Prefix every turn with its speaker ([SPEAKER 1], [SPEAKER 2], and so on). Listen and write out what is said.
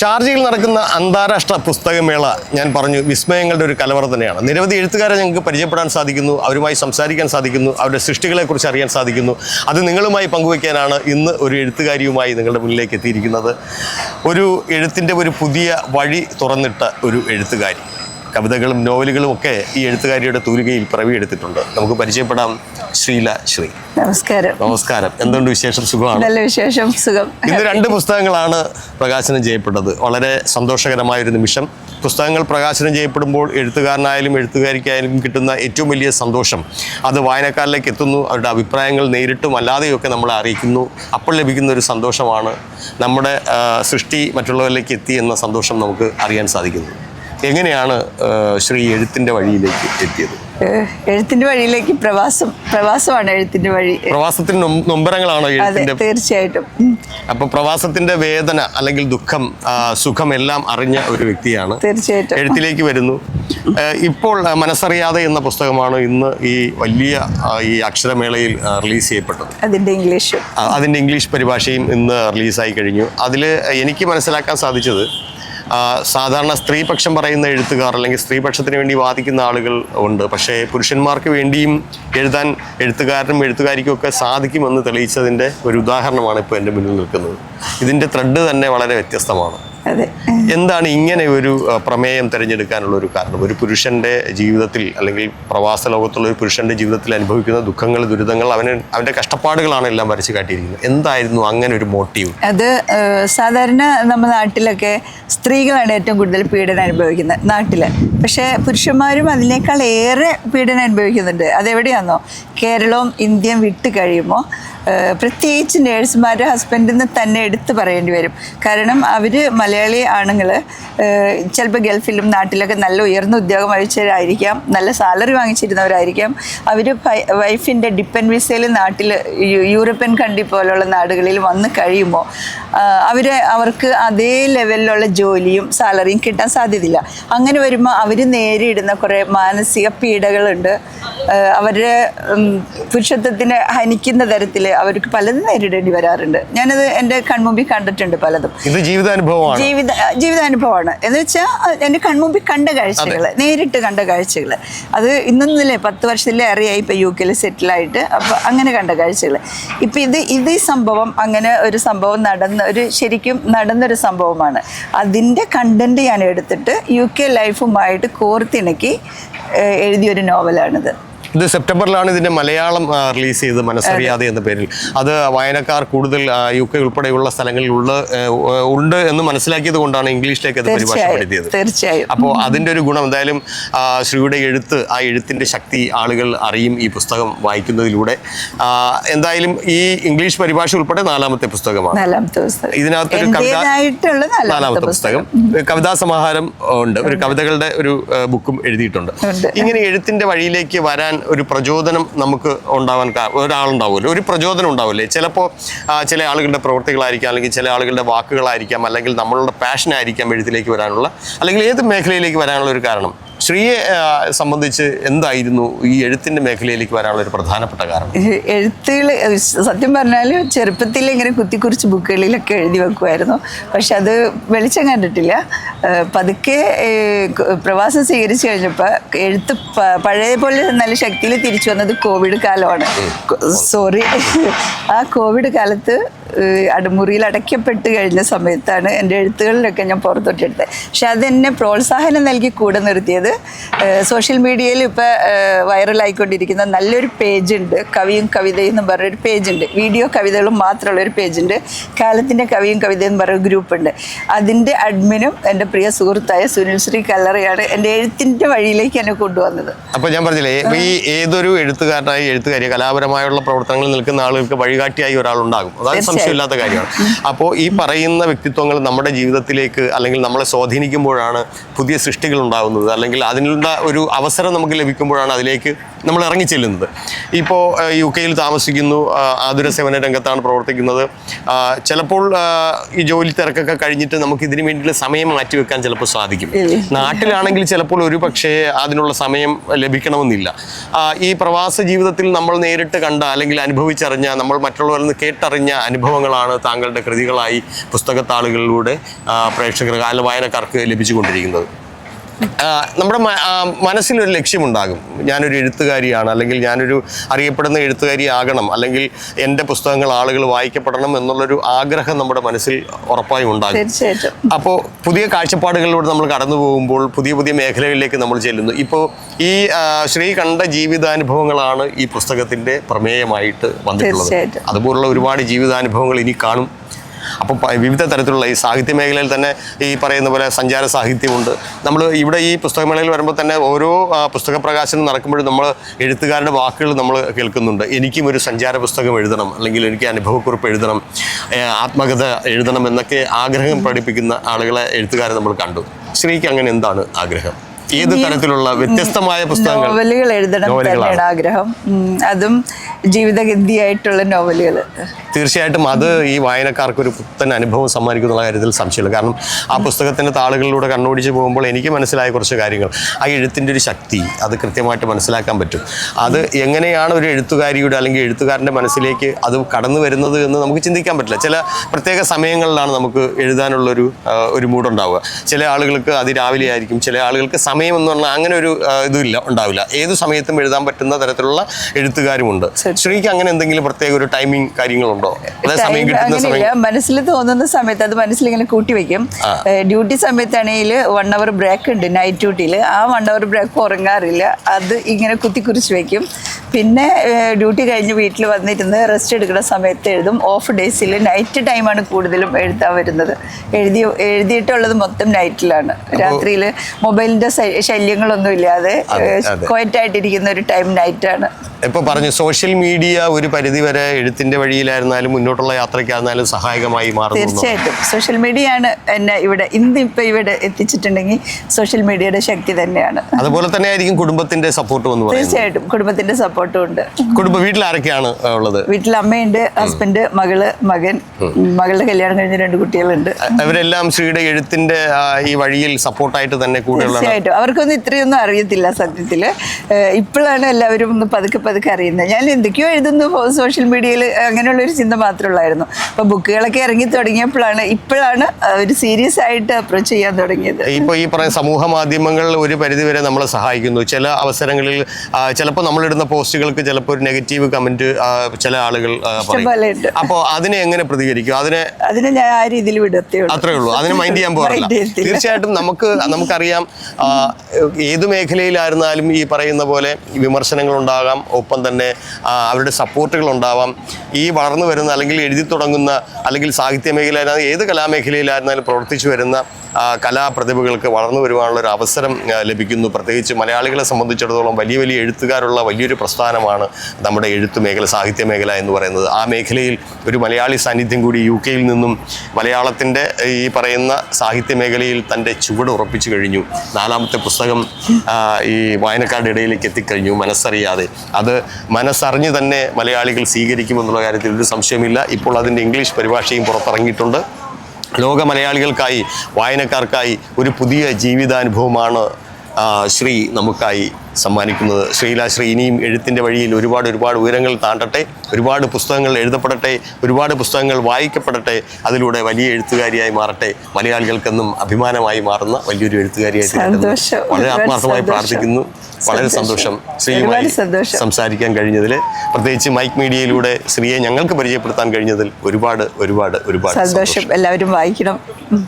[SPEAKER 1] ഷാർജയിൽ നടക്കുന്ന അന്താരാഷ്ട്ര പുസ്തകമേള ഞാൻ പറഞ്ഞു വിസ്മയങ്ങളുടെ ഒരു കലവറ തന്നെയാണ്. നിരവധി എഴുത്തുകാരെ ഞങ്ങൾക്ക് പരിചയപ്പെടാൻ സാധിക്കുന്നു അവരുമായി സംസാരിക്കാൻ സാധിക്കുന്നു അവരുടെ സൃഷ്ടികളെക്കുറിച്ച് അറിയാൻ സാധിക്കുന്നു. അത് നിങ്ങളുമായി പങ്കുവയ്ക്കാനാണ് ഇന്ന് ഒരു എഴുത്തുകാരിയുമായി നിങ്ങളുടെ മുന്നിലേക്ക് എത്തിയിരിക്കുന്നത്. ഒരു എഴുത്തിന്റെ ഒരു പുതിയ വഴി തുറന്നിട്ട ഒരു എഴുത്തുകാരി. കവിതകളും നോവലുകളും ഒക്കെ ഈ എഴുത്തുകാരിയുടെ തൂലികയിൽ പിറവിയെടുത്തിട്ടുണ്ട്. നമുക്ക് പരിചയപ്പെടാം ശ്രീല ശ്രീ.
[SPEAKER 2] നമസ്കാരം.
[SPEAKER 1] നമസ്കാരം. എന്തുകൊണ്ട് വിശേഷം? സുഖമാണ്?
[SPEAKER 2] നല്ല വിശേഷം. സുഖം.
[SPEAKER 1] ഇന്ന് രണ്ട് പുസ്തകങ്ങളാണ് പ്രകാശനം ചെയ്യപ്പെട്ടത്. വളരെ സന്തോഷകരമായ ഒരു നിമിഷം. പുസ്തകങ്ങൾ പ്രകാശനം ചെയ്യപ്പെടുമ്പോൾ എഴുത്തുകാരനായാലും എഴുത്തുകാരിക്കായാലും കിട്ടുന്ന ഏറ്റവും വലിയ സന്തോഷം. അത് വായനക്കാരിലേക്ക് എത്തുന്നു. അവരുടെ അഭിപ്രായങ്ങൾ നേരിട്ടും അല്ലാതെയൊക്കെ നമ്മളെ അറിയിക്കുന്നു. അപ്പോൾ ലഭിക്കുന്ന ഒരു സന്തോഷമാണ് നമ്മുടെ സൃഷ്ടി മറ്റുള്ളവരിലേക്ക് എത്തി എന്ന സന്തോഷം നമുക്ക് അറിയാൻ സാധിക്കുന്നു. എങ്ങനെയാണ് ശ്രീ എഴുത്തിന്റെ വഴിയിലേക്ക് എത്തിയത്?
[SPEAKER 2] എഴുത്തിന്റെ വഴിയിലേക്ക് പ്രവാസം പ്രവാസമാണ് എഴുത്തിന്റെ വഴി.
[SPEAKER 1] പ്രവാസത്തിന് നൊമ്പരങ്ങളാണോ
[SPEAKER 2] തീർച്ചയായിട്ടും.
[SPEAKER 1] അപ്പൊ പ്രവാസത്തിന്റെ വേദന അല്ലെങ്കിൽ ദുഃഖം സുഖം എല്ലാം അറിഞ്ഞ ഒരു വ്യക്തിയാണ്.
[SPEAKER 2] തീർച്ചയായിട്ടും.
[SPEAKER 1] എഴുത്തിലേക്ക് വരുന്നു. ഇപ്പോൾ മനസ്സറിയാതെ എന്ന പുസ്തകമാണ് ഇന്ന് ഈ വലിയ ഈ അക്ഷരമേളയിൽ റിലീസ് ചെയ്യപ്പെട്ടത്.
[SPEAKER 2] അതിന്റെ ഇംഗ്ലീഷ്.
[SPEAKER 1] അതിന്റെ ഇംഗ്ലീഷ് പരിഭാഷയും ഇന്ന് റിലീസായി കഴിഞ്ഞു. അതിൽ എനിക്ക് മനസ്സിലാക്കാൻ സാധിച്ചത് സാധാരണ സ്ത്രീപക്ഷം പറയുന്ന എഴുത്തുകാർ അല്ലെങ്കിൽ സ്ത്രീപക്ഷത്തിന് വേണ്ടി വാദിക്കുന്ന ആളുകൾ ഉണ്ട്. പക്ഷേ പുരുഷന്മാർക്ക് വേണ്ടിയും എഴുതാൻ എഴുത്തുകാരനും എഴുത്തുകാരിക്കും ഒക്കെ സാധിക്കുമെന്ന് തെളിയിച്ചതിന്റെ ഒരു ഉദാഹരണമാണ് ഇപ്പോൾ എന്റെ മുന്നിൽ നിൽക്കുന്നത്. ഇതിന്റെ ത്രെഡ് തന്നെ വളരെ വ്യത്യസ്തമാണ്.
[SPEAKER 2] അതെ.
[SPEAKER 1] എന്താണ് ഇങ്ങനെ ഒരു പ്രമേയം തിരഞ്ഞെടുക്കാനുള്ള ഒരു കാരണം? ഒരു പുരുഷന്റെ ജീവിതത്തിൽ അല്ലെങ്കിൽ പ്രവാസ ലോകത്തുള്ള ഒരു പുരുഷന്റെ ജീവിതത്തിൽ അനുഭവിക്കുന്ന ദുഃഖങ്ങൾ ദുരിതങ്ങൾ അവന് അവന്റെ കഷ്ടപ്പാടുകളാണ് എല്ലാം വരച്ചു കാട്ടിയിരിക്കുന്നത്. എന്തായിരുന്നു അങ്ങനെ ഒരു മോട്ടീവ്?
[SPEAKER 2] അത് സാധാരണ നമ്മുടെ നാട്ടിലൊക്കെ സ്ത്രീകളാണ് ഏറ്റവും കൂടുതൽ പീഡനം അനുഭവിക്കുന്നത് നാട്ടിൽ പക്ഷേ പുരുഷന്മാരും അതിനേക്കാൾ ഏറെ പീഡനം അനുഭവിക്കുന്നുണ്ട്. അതെവിടെയാണോ കേരളവും ഇന്ത്യയും വിട്ട് കഴിയുമ്പോൾ പ്രത്യേകിച്ച് നേഴ്സുമാരുടെ ഹസ്ബൻഡിൽ നിന്ന് തന്നെ എടുത്ത് പറയേണ്ടി വരും. കാരണം അവർ മലയാളി ചിലപ്പോൾ ഗൾഫിലും നാട്ടിലൊക്കെ നല്ല ഉയർന്ന ഉദ്യോഗം വഹിച്ചവരായിരിക്കാം നല്ല സാലറി വാങ്ങിച്ചിരുന്നവരായിരിക്കാം. അവർ വൈഫിന്റെ ഡിപ്പെൻഡ് വിസയിൽ നാട്ടിൽ യൂറോപ്യൻ കൺട്രി പോലുള്ള നാടുകളിൽ വന്ന് കഴിയുമ്പോൾ അവർ അവർക്ക് അതേ ലെവലിലുള്ള ജോലിയും സാലറിയും കിട്ടാൻ സാധ്യതയില്ല. അങ്ങനെ വരുമ്പോൾ അവർ നേരിടുന്ന കുറേ മാനസിക പീഡകളുണ്ട്. അവരെ അവരുടെ പുരുഷത്വത്തിനെ ഹനിക്കുന്ന തരത്തിൽ അവർക്ക് പലതും നേരിടേണ്ടി വരാറുണ്ട്. ഞാനത് എന്റെ കൺമുമ്പിൽ കണ്ടിട്ടുണ്ട് പലതും.
[SPEAKER 1] ഇത് ജീവിതാനുഭവമാണ്.
[SPEAKER 2] ജീവിത ജീവിതാനുഭവമാണ്. എന്ന് വെച്ചാൽ എന്റെ കൺമുമ്പിൽ കണ്ട കാഴ്ചകൾ നേരിട്ട് കണ്ട കാഴ്ചകൾ അത് ഇന്നൊന്നുമില്ലേ പത്ത് വർഷത്തിലേറെയായി ഇപ്പോൾ യു കെയിൽ സെറ്റിലായിട്ട് അപ്പോൾ അങ്ങനെ കണ്ട കാഴ്ചകൾ ഇപ്പം ഇത് ഇത് സംഭവം അങ്ങനെ ഒരു സംഭവം നടന്ന ഒരു ശരിക്കും നടന്നൊരു സംഭവമാണ്. അതിന്റെ കണ്ടന്റ് ഞാൻ എടുത്തിട്ട് യു കെ ലൈഫുമായിട്ട് കോർത്തിണക്കി എഴുതിയൊരു നോവലാണിത്
[SPEAKER 1] ഇത് സെപ്റ്റംബറിലാണ് ഇതിന്റെ മലയാളം റിലീസ് ചെയ്തത് മനസ്സറിയാതെ എന്ന പേരിൽ. അത് വായനക്കാർ കൂടുതൽ യു കെ ഉൾപ്പെടെയുള്ള സ്ഥലങ്ങളിൽ ഉള്ള ഉണ്ട് എന്ന് മനസ്സിലാക്കിയത് കൊണ്ടാണ് ഇംഗ്ലീഷിലേക്ക് അത് പരിഭാഷപ്പെടുത്തിയത്
[SPEAKER 2] തീർച്ചയായും
[SPEAKER 1] അപ്പോൾ അതിന്റെ ഒരു ഗുണം എന്തായാലും ശ്രീയുടെ എഴുത്ത് ആ എഴുത്തിന്റെ ശക്തി ആളുകൾ അറിയും ഈ പുസ്തകം വായിക്കുന്നതിലൂടെ. എന്തായാലും ഈ ഇംഗ്ലീഷ് പരിഭാഷ ഉൾപ്പെടെ നാലാമത്തെ പുസ്തകമാണ്.
[SPEAKER 2] ഇതിനകത്ത്
[SPEAKER 1] ഒരു കവിത
[SPEAKER 2] നാലാമത്തെ പുസ്തകം.
[SPEAKER 1] കവിതാ സമാഹാരം ഉണ്ട്. ഒരു കവിതകളുടെ ഒരു ബുക്കും എഴുതിയിട്ടുണ്ട്. ഇങ്ങനെ എഴുത്തിന്റെ വഴിയിലേക്ക് വരാൻ ഒരു പ്രചോദനം നമുക്ക് ഉണ്ടാവാൻ ഒരാളുണ്ടാവുമല്ലോ. ഒരു പ്രചോദനം ഉണ്ടാവില്ലേ? ചിലപ്പോൾ ചില ആളുകളുടെ പ്രവൃത്തികളായിരിക്കാം അല്ലെങ്കിൽ ചില ആളുകളുടെ വാക്കുകളായിരിക്കാം അല്ലെങ്കിൽ നമ്മളുടെ പാഷനായിരിക്കാം എഴുത്തിലേക്ക് വരാനുള്ള അല്ലെങ്കിൽ ഏത് മേഖലയിലേക്ക് വരാനുള്ള ഒരു കാരണം? ശ്രീയെ സംബന്ധിച്ച് എന്തായിരുന്നു ഈ എഴുത്തിന്റെ മേഖലയിലേക്ക് വരാനുള്ള ഒരു പ്രധാനപ്പെട്ട കാരണം?
[SPEAKER 2] എഴുത്തുകൾ സത്യം പറഞ്ഞാൽ ചെറുപ്പത്തിൽ ഇങ്ങനെ കുത്തിക്കുറിച്ച് ബുക്കുകളിലൊക്കെ എഴുതി വെക്കുമായിരുന്നു പക്ഷെ അത് വെളിച്ചം കണ്ടിട്ടില്ല. പതുക്കെ പ്രവാസം സ്വീകരിച്ചു കഴിഞ്ഞപ്പോൾ എഴുത്ത് പഴയ പോലെ നല്ല ശക്തിയിൽ തിരിച്ചു വന്നത് കോവിഡ് കാലമാണ്. സോറി ആ കോവിഡ് കാലത്ത് അടമുറിയിൽ അടയ്ക്കപ്പെട്ട് കഴിഞ്ഞ സമയത്താണ് എന്റെ എഴുത്തുകളിലൊക്കെ ഞാൻ പുറത്തോട്ടെടുത്തത് പക്ഷെ അതെന്നെ പ്രോത്സാഹനം നൽകി കൂടെ നിർത്തിയത് സോഷ്യൽ മീഡിയയിൽ ഇപ്പോൾ വൈറലായിക്കൊണ്ടിരിക്കുന്ന നല്ലൊരു പേജുണ്ട് കവിയും കവിതയും എന്ന് പറഞ്ഞൊരു പേജുണ്ട് വീഡിയോ കവിതകളും മാത്രമുള്ള ഒരു പേജുണ്ട് കാലത്തിന്റെ കവിയും കവിതയും എന്ന് പറയുന്ന ഗ്രൂപ്പുണ്ട്. അതിന്റെ അഡ്മിനും എന്റെ പ്രിയ സുഹൃത്തായ സുനിൽ ശ്രീ കല്ലറയാണ് എന്റെ എഴുത്തിന്റെ വഴിയിലേക്ക് എന്നെ കൊണ്ടുവന്നത്.
[SPEAKER 1] അപ്പോൾ ഞാൻ പറഞ്ഞില്ലേ ഈ ഏതൊരു എഴുത്തുകാരനായി എഴുത്തുകാരി കലാപരമായുള്ള പ്രവർത്തനങ്ങളിൽ നിൽക്കുന്ന ആളുകൾക്ക് വഴികാട്ടിയായി ഒരാളുണ്ടാകും. അതായത് സംശയമില്ലാത്ത കാര്യമാണ്. അപ്പോൾ ഈ പറയുന്ന വ്യക്തിത്വങ്ങൾ നമ്മുടെ ജീവിതത്തിലേക്ക് അല്ലെങ്കിൽ നമ്മളെ സ്വാധീനിക്കുമ്പോഴാണ് പുതിയ സൃഷ്ടികൾ ഉണ്ടാകുന്നത്. അല്ലെങ്കിൽ അതിനുള്ള ഒരു അവസരം നമുക്ക് ലഭിക്കുമ്പോഴാണ് അതിലേക്ക് നമ്മൾ ഇറങ്ങിച്ചെല്ലുന്നത് ഇപ്പോൾ യു കെയിൽ താമസിക്കുന്നു ആതുര സേവന രംഗത്താണ് പ്രവർത്തിക്കുന്നത്. ചിലപ്പോൾ ഈ ജോലി തിരക്കൊക്കെ കഴിഞ്ഞിട്ട് നമുക്ക് ഇതിനു വേണ്ടിയുള്ള സമയം മാറ്റിവെക്കാൻ ചിലപ്പോൾ സാധിക്കും. നാട്ടിലാണെങ്കിൽ ചിലപ്പോൾ ഒരു പക്ഷേ അതിനുള്ള സമയം ലഭിക്കണമെന്നില്ല. ഈ പ്രവാസ ജീവിതത്തിൽ നമ്മൾ നേരിട്ട് കണ്ട അല്ലെങ്കിൽ അനുഭവിച്ചറിഞ്ഞ നമ്മൾ മറ്റുള്ളവരിൽ നിന്ന് കേട്ടറിഞ്ഞ അനുഭവങ്ങളാണ് താങ്കളുടെ കൃതികളായി പുസ്തകത്താളുകളിലൂടെ പ്രേക്ഷകർ പ്രേക്ഷകർക്ക് അല്ലെങ്കിൽ വായനക്കാർക്ക് ലഭിച്ചുകൊണ്ടിരിക്കുന്നത്. നമ്മുടെ മനസ്സിലൊരു ലക്ഷ്യമുണ്ടാകും. ഞാനൊരു എഴുത്തുകാരിയാണ് അല്ലെങ്കിൽ ഞാനൊരു അറിയപ്പെടുന്ന എഴുത്തുകാരി ആകണം അല്ലെങ്കിൽ എന്റെ പുസ്തകങ്ങൾ ആളുകൾ വായിക്കപ്പെടണം എന്നുള്ളൊരു ആഗ്രഹം നമ്മുടെ മനസ്സിൽ ഉറപ്പായും ഉണ്ടാകും. അപ്പോൾ പുതിയ കാഴ്ചപ്പാടുകളിലൂടെ നമ്മൾ കടന്നു പോകുമ്പോൾ പുതിയ പുതിയ മേഖലകളിലേക്ക് നമ്മൾ ചെല്ലുന്നു. ഇപ്പോൾ ഈ ശ്രീ കണ്ട ജീവിതാനുഭവങ്ങളാണ് ഈ പുസ്തകത്തിന്റെ പ്രമേയമായിട്ട് വന്നിട്ടുള്ളത്. അതുപോലുള്ള ഒരുപാട് ജീവിതാനുഭവങ്ങൾ ഇനി കാണും. അപ്പോൾ വിവിധ തരത്തിലുള്ള ഈ സാഹിത്യ മേഖലയിൽ തന്നെ ഈ പറയുന്ന പോലെ സഞ്ചാര സാഹിത്യമുണ്ട്. നമ്മൾ ഇവിടെ ഈ പുസ്തകമേളയിൽ വരുമ്പോൾ തന്നെ ഓരോ പുസ്തക പ്രകാശനം നടക്കുമ്പോഴും നമ്മൾ എഴുത്തുകാരുടെ വാക്കുകൾ നമ്മൾ കേൾക്കുന്നുണ്ട്. എനിക്കും ഒരു സഞ്ചാര പുസ്തകം എഴുതണം അല്ലെങ്കിൽ എനിക്ക് അനുഭവക്കുറിപ്പ് എഴുതണം ആത്മകഥ എഴുതണം എന്നൊക്കെ ആഗ്രഹം പഠിപ്പിക്കുന്ന ആളുകളെ എഴുത്തുകാരെ നമ്മൾ കണ്ടു. ശ്രീക്ക് അങ്ങനെ എന്താണ് ആഗ്രഹം? ഏത് തരത്തിലുള്ള വ്യത്യസ്തമായ പുസ്തകങ്ങൾ?
[SPEAKER 2] നോവലുകൾ എഴുതണം. തന്നെയാണ് ആഗ്രഹം. അതും ജീവിതഗതിയായിട്ടുള്ള നോവലുകൾ.
[SPEAKER 1] തീർച്ചയായിട്ടും അത് ഈ വായനക്കാർക്ക് ഒരു പുത്തൻ അനുഭവം സമ്മാനിക്കുന്ന കാര്യത്തിൽ സംശയമില്ല. കാരണം ആ പുസ്തകത്തിന്റെ താളുകളിലൂടെ കണ്ണോടിച്ച് പോകുമ്പോൾ എനിക്ക് മനസ്സിലായ കുറച്ച് കാര്യങ്ങൾ. ആ എഴുത്തിന്റെ ഒരു ശക്തി അത് കൃത്യമായിട്ട് മനസ്സിലാക്കാൻ പറ്റും. അത് എങ്ങനെയാണ് ഒരു എഴുത്തുകാരിയുടെ അല്ലെങ്കിൽ എഴുത്തുകാരന്റെ മനസ്സിലേക്ക് അത് കടന്നു വരുന്നത് എന്ന് നമുക്ക് ചിന്തിക്കാൻ പറ്റില്ല. ചില പ്രത്യേക സമയങ്ങളിലാണ് നമുക്ക് എഴുതാനുള്ള ഒരു ഒരു മൂഡുണ്ടാവുക. ചില ആളുകൾക്ക് അത് രാവിലെ ആയിരിക്കും ചില ആളുകൾക്ക് സമയം പറഞ്ഞാൽ അങ്ങനെ ഒരു ഇതില്ല ഉണ്ടാവില്ല. ഏത് സമയത്തും എഴുതാൻ പറ്റുന്ന തരത്തിലുള്ള എഴുത്തുകാരുമുണ്ട്. ശ്രീക്ക് അങ്ങനെ എന്തെങ്കിലും പ്രത്യേക ഒരു ടൈമിംഗ് കാര്യങ്ങളുണ്ടോ? അതായത് സമയം കിട്ടുന്ന സമയം
[SPEAKER 2] മനസ്സിൽ തോന്നുന്ന സമയത്ത് അത് മനസ്സിൽ ഇങ്ങനെ കൂട്ടി വെക്കും. ഡ്യൂട്ടി സമയത്താണെങ്കിൽ വൺ അവർ ബ്രേക്ക് ഉണ്ട് നൈറ്റ് ഡ്യൂട്ടിയിൽ ആ വൺ അവർ ബ്രേക്ക് ഉറങ്ങാറില്ല. അത് ഇങ്ങനെ കുത്തി കുറിച്ച് വെക്കും. പിന്നെ ഡ്യൂട്ടി കഴിഞ്ഞ് വീട്ടിൽ വന്നിരുന്ന് റെസ്റ്റ് എടുക്കുന്ന സമയത്ത് എഴുതും. ഓഫ് ഡേയ്സിൽ നൈറ്റ് ടൈമാണ് കൂടുതലും എഴുതാൻ വരുന്നത്. എഴുതി എഴുതിയിട്ടുള്ളത് മൊത്തം നൈറ്റിലാണ് രാത്രിയിൽ മൊബൈലിന്റെ ശല്യങ്ങളൊന്നും ഇല്ലാതെ. ക്വയറ്റായിട്ടിരിക്കുന്ന ഒരു ടൈം നൈറ്റാണ്
[SPEAKER 1] ഇപ്പോൾ പറഞ്ഞു സോഷ്യൽ മീഡിയ ഒരു പരിധിവരെ എഴുത്തിന്റെ വഴിയിലായിരുന്നാലും മുന്നോട്ടുള്ള യാത്രയ്ക്കായിരുന്നാലും സഹായകമായി മാറും
[SPEAKER 2] തീർച്ചയായിട്ടും. സോഷ്യൽ മീഡിയ ആണ് എന്നെ ഇവിടെ ഇന്ന് ഇപ്പം ഇവിടെ എത്തിച്ചിട്ടുണ്ടെങ്കിൽ സോഷ്യൽ മീഡിയയുടെ ശക്തി തന്നെയാണ്.
[SPEAKER 1] അതുപോലെ തന്നെ ആയിരിക്കും കുടുംബത്തിന്റെ സപ്പോർട്ട്
[SPEAKER 2] തീർച്ചയായിട്ടും. കുടുംബത്തിന്റെ സപ്പോർട്ടും ഉണ്ട്
[SPEAKER 1] കുടുംബ വീട്ടിൽ ആരൊക്കെയാണ് ഉള്ളത്?
[SPEAKER 2] വീട്ടിൽ അമ്മയുണ്ട് ഹസ്ബൻഡ് മകൾ മകൻ മകളുടെ കല്യാണം കഴിഞ്ഞ രണ്ട് കുട്ടികളുണ്ട്.
[SPEAKER 1] അവരെല്ലാം ശ്രീയുടെ എഴുത്തിന്റെ ഈ വഴിയിൽ സപ്പോർട്ടായിട്ട് തന്നെ കൂടെ
[SPEAKER 2] തീർച്ചയായിട്ടും. അവർക്കൊന്നും ഇത്രയൊന്നും അറിയത്തില്ല സത്യത്തിൽ. ഇപ്പോഴാണ് എല്ലാവരും ഒന്ന് പതുക്കെ പതുക്കെ അറിയുന്നത്. ഞാൻ എന്തൊക്കെയോ എഴുതുന്നു സോഷ്യൽ മീഡിയയിൽ അങ്ങനെയുള്ള ഒരു ചിന്ത മാത്രമേ ഉള്ളായിരുന്നു. അപ്പൊ ബുക്കുകളൊക്കെ ഇറങ്ങി തുടങ്ങിയപ്പോഴാണ് ഇപ്പോഴാണ് ഒരു സീരിയസ് ആയിട്ട് അപ്രോച്ച് ചെയ്യാൻ തുടങ്ങിയത്.
[SPEAKER 1] ഇപ്പൊ ഈ പറയുന്ന സമൂഹ മാധ്യമങ്ങൾ ഒരു പരിധിവരെ നമ്മളെ സഹായിക്കുന്നു. ചില അവസരങ്ങളിൽ ചിലപ്പോൾ നമ്മളിടുന്ന പോസ്റ്റുകൾക്ക് ചിലപ്പോൾ ഒരു നെഗറ്റീവ് കമന്റ് ചില ആളുകൾ പറയും. അപ്പോൾ അതിനെ എങ്ങനെ പ്രതികരിക്കും? അതിനെ
[SPEAKER 2] അതിനെ ഞാൻ ആ രീതിയിൽ വിടത്തേ
[SPEAKER 1] അത്രേ ഉള്ളൂ. അതിനെ മൈൻഡ് ചെയ്യാൻ പോകാറില്ല. തീർച്ചയായിട്ടും നമുക്ക് നമുക്കറിയാം ഏത് മേഖലയിലായിരുന്നാലും ഈ പറയുന്ന പോലെ വിമർശനങ്ങൾ ഉണ്ടാകാം. ഒപ്പം തന്നെ അവരുടെ സപ്പോർട്ടുകൾ ഉണ്ടാവാം. ഈ വളർന്നു വരുന്ന അല്ലെങ്കിൽ എഴുതി തുടങ്ങുന്ന അല്ലെങ്കിൽ സാഹിത്യ മേഖലയിലായിരുന്നാലും ഏത് കലാമേഖലയിലായിരുന്നാലും പ്രവർത്തിച്ചു വരുന്ന കലാപ്രതിഭകൾക്ക് വളർന്നു വരുവാനുള്ള ഒരു അവസരം ലഭിക്കുന്നു. പ്രത്യേകിച്ച് മലയാളികളെ സംബന്ധിച്ചിടത്തോളം വലിയ വലിയ എഴുത്തുകാരുള്ള വലിയൊരു പ്രസ്ഥാനമാണ് നമ്മുടെ എഴുത്ത് മേഖല സാഹിത്യ മേഖല എന്ന് പറയുന്നത്. ആ മേഖലയിൽ ഒരു മലയാളി സാന്നിധ്യം കൂടി യു കെയിൽ നിന്നും മലയാളത്തിന്റെ ഈ പറയുന്ന സാഹിത്യ മേഖലയിൽ തന്റെ ചുവട് ഉറപ്പിച്ചു കഴിഞ്ഞു. നാലാമത്തെ പുസ്തകം ഈ വായനക്കാരുടെ ഇടയിലേക്ക് എത്തിക്കഴിഞ്ഞു മനസ്സറിയാതെ. അത് മനസ്സറിഞ്ഞ് തന്നെ മലയാളികൾ സ്വീകരിക്കുമെന്നുള്ള കാര്യത്തിൽ ഒരു സംശയമില്ല. ഇപ്പോൾ അതിന്റെ ഇംഗ്ലീഷ് പരിഭാഷയും പുറത്തിറങ്ങിയിട്ടുണ്ട്. ലോക മലയാളികൾക്കായി വായനക്കാർക്കായി ഒരു പുതിയ ജീവിതാനുഭവമാണ് ശ്രീ നമുക്കായി സമ്മാനിക്കുന്നത്. ശ്രീല ശ്രീ ഇനിയും എഴുത്തിന്റെ വഴിയിൽ ഒരുപാട് ഒരുപാട് ഉയരങ്ങൾ താണ്ടട്ടെ ഒരുപാട് പുസ്തകങ്ങൾ എഴുതപ്പെടട്ടെ ഒരുപാട് പുസ്തകങ്ങൾ വായിക്കപ്പെടട്ടെ അതിലൂടെ വലിയ എഴുത്തുകാരിയായി മാറട്ടെ മലയാളികൾക്കെന്നും അഭിമാനമായി മാറുന്ന വലിയൊരു എഴുത്തുകാരിയായി. വളരെ ആത്മാർത്ഥമായി പ്രാർത്ഥിക്കുന്നു. വളരെ സന്തോഷം. ശ്രീയുമായി സംസാരിക്കാൻ കഴിഞ്ഞതിൽ പ്രത്യേകിച്ച് മൈക്ക് മീഡിയയിലൂടെ ശ്രീയെ ഞങ്ങൾക്ക് പരിചയപ്പെടുത്താൻ കഴിഞ്ഞതിൽ ഒരുപാട് ഒരുപാട് ഒരുപാട്
[SPEAKER 2] സന്തോഷം. എല്ലാവരും വായിക്കണം.